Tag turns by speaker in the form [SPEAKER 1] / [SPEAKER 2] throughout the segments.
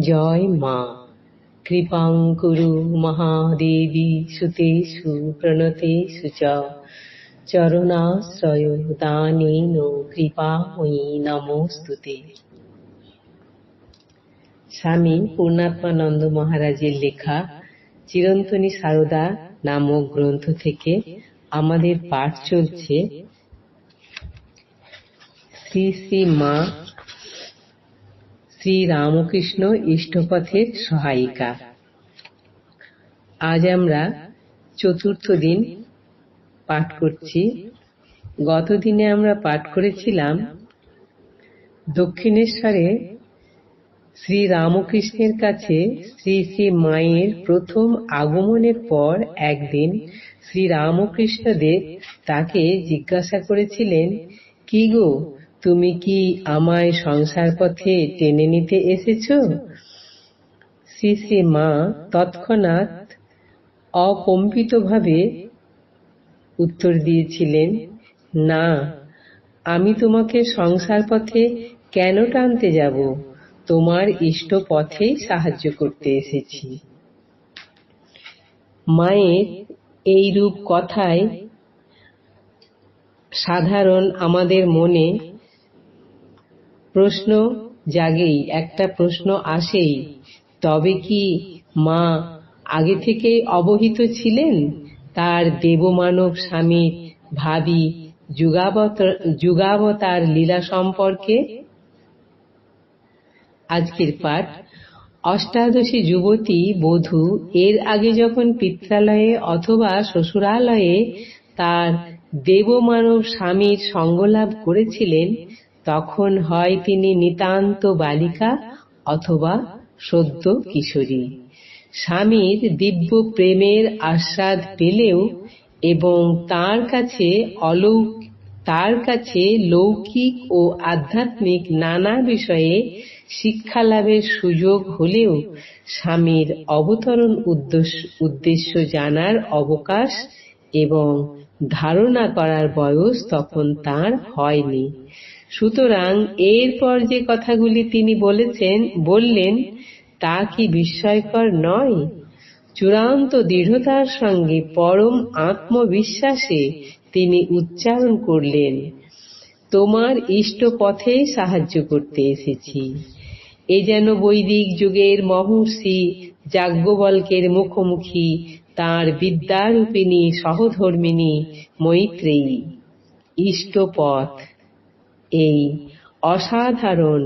[SPEAKER 1] জয় মা। কৃপাং কুরু মহাদেবী সুতেষু প্রণতেষু চ। চরণাশ্রয় দানেন কৃপাময়ী নমস্তুতে স্বামী পূর্ণাত্মানন্দ মহারাজের লেখা চিরন্তনী সারদা নামক গ্রন্থ থেকে আমাদের পাঠ চলছে। শ্রী শ্রী মা শ্রী রামকৃষ্ণ ইষ্টপথের সহায়িকা। আজ আমরা চতুর্থ দিন পাঠ করছি। গত দিনে আমরা পাঠ করেছিলাম দক্ষিণেশ্বরে শ্রী রামকৃষ্ণের কাছে শ্রী শ্রী মায়ের প্রথম আগমনের পর একদিন শ্রী রামকৃষ্ণদেব তাকে জিজ্ঞাসা করেছিলেন, কি গো তুমি কি আমায় সংসার পথে টেনে নিতে এসেছ? শ্রী মা তৎক্ষণাৎ অকম্পিতভাবে উত্তর দিয়েছিলেন, না, আমি তোমাকে সংসার পথে কেন টানতে যাব? তোমার ইষ্ট পথেই সাহায্য করতে এসেছি। মায়ের এই রূপ কথায় সাধারণ আমাদের মনে প্রশ্ন জাগেই, একটা প্রশ্ন আসেই, তবে কি মা আগে থেকেই অবহিত ছিলেন? তার দেবমানব স্বামীর ভাবি যুগাবতার লীলা সম্পর্কে? আজকের পাঠ। অষ্টাদশী যুবতী বধূ এর আগে যখন পিত্রালয়ে অথবা শ্বশুরালয়ে তার দেবমানব স্বামীর সঙ্গলাভ করেছিলেন তখন হয় তিনি নিতান্ত বালিকা অথবা সদ্য কিশোরী। স্বামীর দিব্য প্রেমের আস্বাদ পেলেও এবং তার কাছে অলৌক, তার কাছে লৌকিক ও আধ্যাত্মিক নানা বিষয়ে শিক্ষা লাভের সুযোগ হলেও স্বামীর অবতরণ উদ্দেশ্য জানার অবকাশ এবং ধারণা করার বয়স তখন তার হয়নি। সুতরাং এরপর যে কথাগুলি তিনি বলেছেন, বললেন, তা কি বিস্ময়কর নয়? চূড়ান্ত দৃঢ়তার সঙ্গে পরম আত্মবিশ্বাসে তিনি উচ্চারণ করলেন, তোমার ইষ্ট পথেই সাহায্য করতে এসেছি। এ যেন বৈদিক যুগের মহর্ষি যাজ্ঞবল্কের মুখোমুখি, তাঁর বিদ্যারূপিণী সহধর্মিনী মৈত্রেয়ী। ইষ্টপথ এই অসাধারণ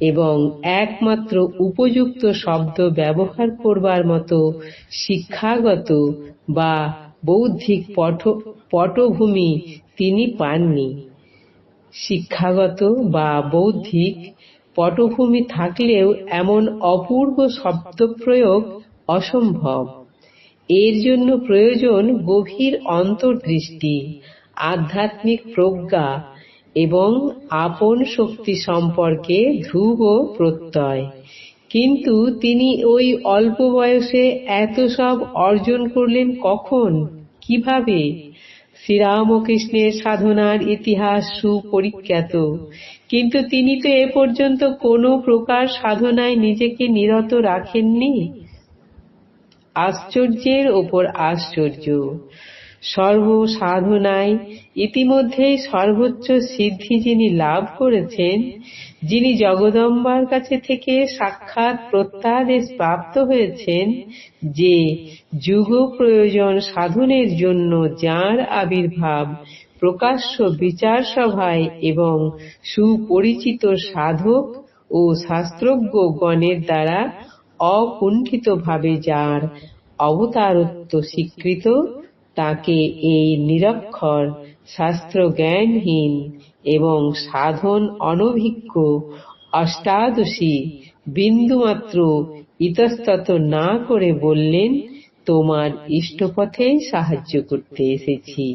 [SPEAKER 1] এবং একমাত্র উপযুক্ত শব্দ ব্যবহার করবার মতো শিক্ষাগত বা বৌদ্ধিক পটভূমি তিনি পাননি। শিক্ষাগত বা বৌদ্ধিক পটভূমি থাকলেও এমন অপূর্ব শব্দপ্রয়োগ অসম্ভব। এর জন্য প্রয়োজন গভীর অন্তর্দৃষ্টি, আধ্যাত্মিক প্রজ্ঞা এবং আপন শক্তি সম্পর্কে ধ্রুব প্রত্যয়। কিন্তু তিনি ওই অল্প বয়সে এত সব অর্জন করলেন কখন? কীভাবে? শ্রীরামকৃষ্ণের সাধনার ইতিহাস সুপরিখ্যাত। কিন্তু তিনি তো এ পর্যন্ত কোনো প্রকার সাধনায় নিজেকে নিরত রাখেননি? আশ্চর্যের ওপর আশ্চর্য। সর্বসাধনায় ইতিমধ্যেই সর্বোচ্চ সিদ্ধি যিনি লাভ করেছেন, যিনি জগদম্বার কাছে থেকে সাক্ষাৎ প্রত্যাদেশ প্রাপ্ত হয়েছেন, যে যুগ প্রয়োজন সাধনের জন্য যার আবির্ভাব প্রকাশ্য বিচার সভায় এবং সুপরিচিত সাধক ও শাস্ত্রজ্ঞ গণের দ্বারা অকুণ্ঠিতভাবে যার অবতারত্ব স্বীকৃত তাকে এই নিরক্ষর শাস্ত্রজ্ঞানহীন এবং সাধন অনভিজ্ঞ অষ্টাদশী বিন্দুমাত্র ইতস্তত না করে বললেন, তোমার ইষ্টপথে সাহায্য করতে এসেছি।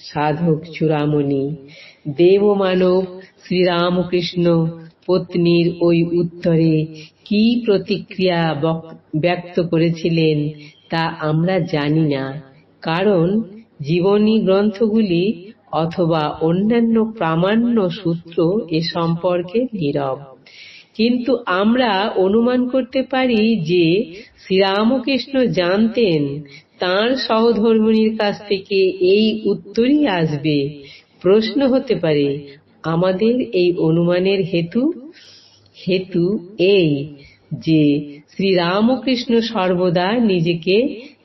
[SPEAKER 1] সাধক চূড়ামণি দেবমানব শ্রীরামকৃষ্ণ, পত্নীর ওই উত্তরে কি প্রতিক্রিয়া ব্যক্ত করেছিলেন তা আমরা জানি না, কারণ জীবনী গ্রন্থগুলি অথবা অন্যান্য প্রামাণ্য সূত্র এ সম্পর্কে নীরব। কিন্তু আমরা অনুমান করতে পারি যে শ্রীরামকৃষ্ণ জানতেন তাঁর সহধর্মিণীর কাছ থেকে এই উত্তরই আসবে। প্রশ্ন হতে পারে, আমাদের এই অনুমানের হেতু? হেতু এই যে শ্রীরামকৃষ্ণ সর্বদা নিজেকে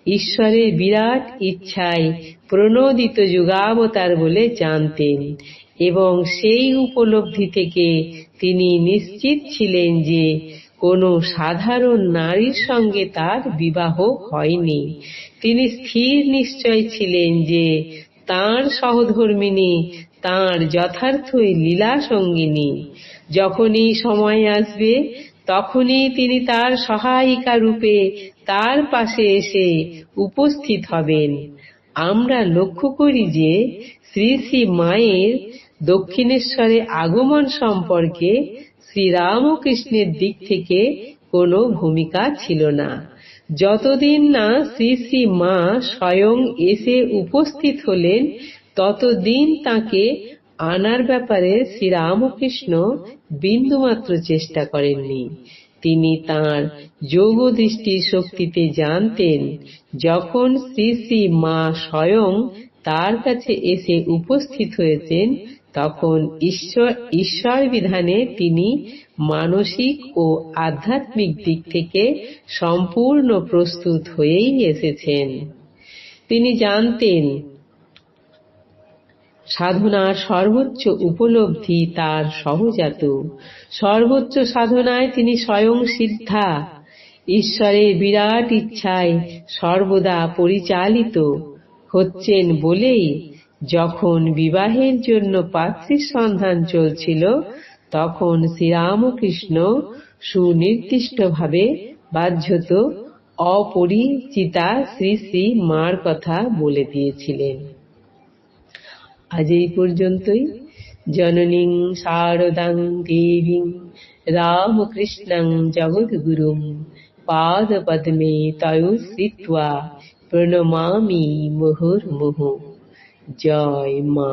[SPEAKER 1] ঈশ্বরের বিরাট ইচ্ছায় প্রণোদিত যুগাবতার বলে জানতেন এবং সেই উপলব্ধি থেকে তিনি নিশ্চিত ছিলেন যে কোনো সাধারণ নারীর সঙ্গে তার বিবাহ হয়নি। তিনি স্থির নিশ্চয় ছিলেন যে তাঁর সহধর্মিনী, তাঁর যথার্থই লীলা সঙ্গিনী, যখনই সময় আসবে তখনই তিনি তার সহায়িকা রূপে তার পাশে এসে উপস্থিত হবেন। আমরা লক্ষ্য করি যে শ্রী শ্রী মায়ের দক্ষিণেশ্বরে আগমন সম্পর্কে শ্রীরামকৃষ্ণের দিক থেকে কোনো ভূমিকা ছিল না। যতদিন না শ্রী শ্রী মা স্বয়ং এসে উপস্থিত হলেন, ততদিন তাকে আনার ব্যাপারে শ্রীরামকৃষ্ণ বিন্দুমাত্র চেষ্টা করেননি। তিনি তাঁর যোগ দৃষ্টির শক্তিতে জানতেন, যখন শ্রী শ্রী মা স্বয়ং তার কাছে এসে উপস্থিত হয়েছেন, তখন ঈশ্বর ঈশ্বর বিধানে তিনি মানসিক ও আধ্যাত্মিক দিক থেকে সম্পূর্ণ প্রস্তুত হয়েই এসেছেন। তিনি জানতেন সাধনার সর্বোচ্চ উপলব্ধি তার সহজাত। সর্বোচ্চ সাধনায় তিনি স্বয়ং সিদ্ধা। ঈশ্বরের বিরাট ইচ্ছায় সর্বদা পরিচালিত হচ্ছেন বলেই যখন বিবাহের জন্য পাত্রীর সন্ধান চলছিল, তখন শ্রীরামকৃষ্ণ সুনির্দিষ্টভাবে বাধ্যত, অপরিচিতা শ্রী শ্রী মার কথা বলে দিয়েছিলেন। আজ এই পর্যন্তই। জননীং শারদাং দেবীং রামকৃষ্ণং জগদ্গুরুং পাদপদ্মে তয়োশ্রিত্বা প্রণমামি মুহুর্মুহু। জয় মা।